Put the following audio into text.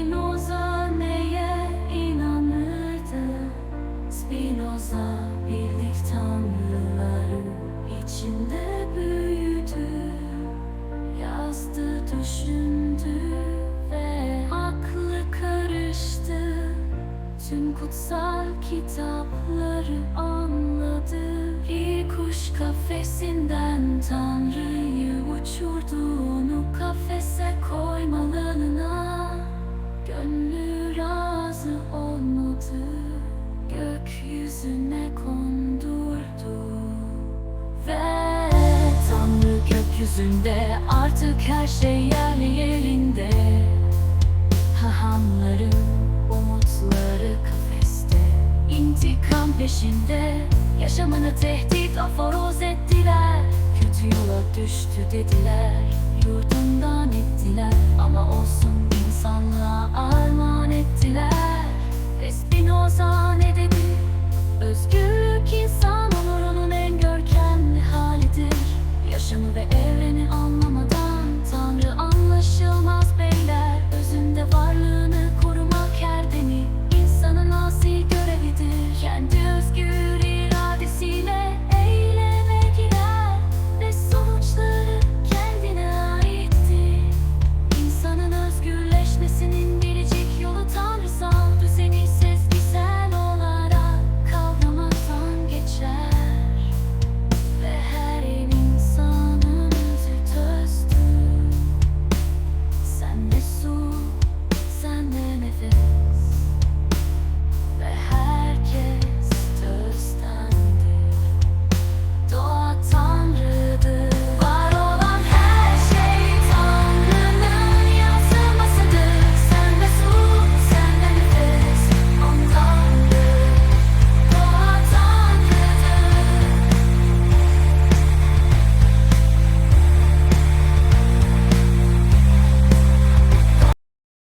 Spinoza neye inanırdı? Spinoza bildik tanrıların içinde büyüdü. Yazdı, düşündü ve aklı karıştı. Tüm kutsal kitapları anladı. Bir kuş kafesinden tanrı gökyüzünde artık her şey yerli yerinde Hahamları, umutları kafeste. İntikam peşinde Yaşamını tehdit aforoz ettiler. Kötü yola düştü dediler Yurdundan ettiler. Ama olsun insanlığa armağan ettiler. Ve Spinoza ne dedi? Özgürlük